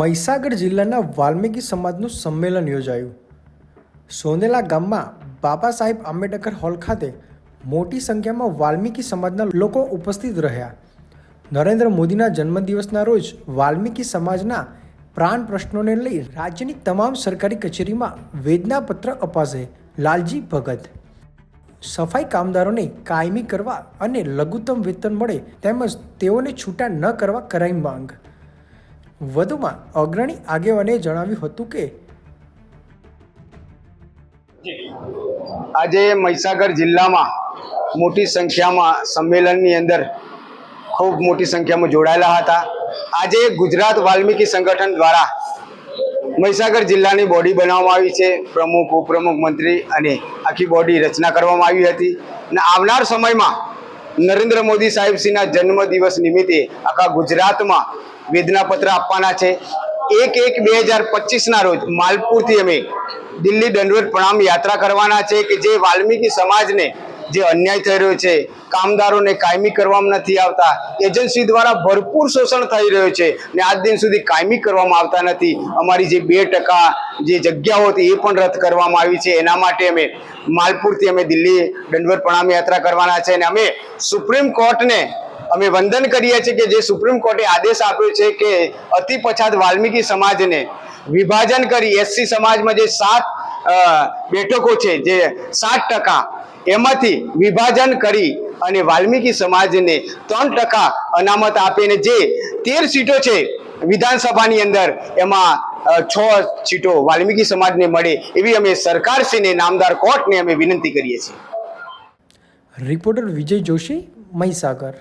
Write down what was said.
મહીસાગર જિલ્લાના વાલ્મીકી સમાજનું સંમેલન યોજાયું. સોનેલા ગામમાં બાબા સાહેબ આંબેડકર હોલ ખાતે મોટી સંખ્યામાં વાલ્મીકી સમાજના લોકો ઉપસ્થિત રહ્યા. નરેન્દ્ર મોદીના જન્મદિવસના રોજ વાલ્મીકી સમાજના પ્રાણ પ્રશ્નોને લઈ રાજ્યની તમામ સરકારી કચેરીમાં વેદનાપત્ર અપાશે લાલજી ભગત. સફાઈ કામદારોને કાયમી કરવા અને લઘુત્તમ વેતન મળે તેમજ તેઓને છૂટા ન કરવા કરાઈ માંગ. વધુમાં અગ્રણી આગેવાને જણાવ્યું હતું કે આજે મહીસાગર જિલ્લામાં મોટી સંખ્યામાં સંમેલનની અંદર ખૂબ મોટી સંખ્યામાં જોડાયેલા હતા. આજે ગુજરાત વાલ્મીકી સંગઠન દ્વારા મહીસાગર જિલ્લાની બોડી બનાવવામાં આવી છે. પ્રમુખ, ઉપપ્રમુખ મંત્રી અને આખી બોડી રચના કરવામાં આવી હતી. અને આવનાર સમયમાં નરેન્દ્ર મોદી સાહેબશ્રીના જન્મદિવસ નિમિત્તે આખા ગુજરાતમાં વેદનાપત્ર આપવાના છે. એક એક બે હજાર પચીસના રોજ માલપુરથી અમે દિલ્હી દંડવત પ્રણામ યાત્રા કરવાના છે કે જે વાલ્મીકી સમાજને જે અન્યાય થઈ રહ્યો છે, કામદારોને કાયમી કરવામાં નથી આવતા, એજન્સી દ્વારા ભરપૂર શોષણ થઈ રહ્યો છે ને આજ દિન સુધી કાયમી કરવામાં આવતા નથી. અમારી જે બે ટકા જે જગ્યાઓ હતી એ પણ રદ કરવામાં આવી છે. એના માટે અમે માલપુરથી અમે દિલ્હી દંડવર પ્રણામ યાત્રા કરવાના છે અને અમે સુપ્રીમ કોર્ટને અમે વંદન કરીએ છીએ કે જે સુપ્રીમ કોર્ટે આદેશ આપ્યો છે કે અતિ પછાત વાલ્મીકી સમાજને વિભાજન કરી, એસસી સમાજમાં જે સાત બેઠકો છે, જે સાત ટકા એમાંથી વિભાજન કરી અને વાલ્મીકી સમાજને ત્રણ ટકા અનામત આપીને જે તેર સીટો છે વિધાનસભાની અંદર એમાં છ સીટો વાલ્મીકી સમાજને મળે એવી અમે સરકારશ્રીને નામદાર કોર્ટને અમે વિનંતી કરીએ છીએ. રિપોર્ટર વિજય જોશી, મહીસાગર.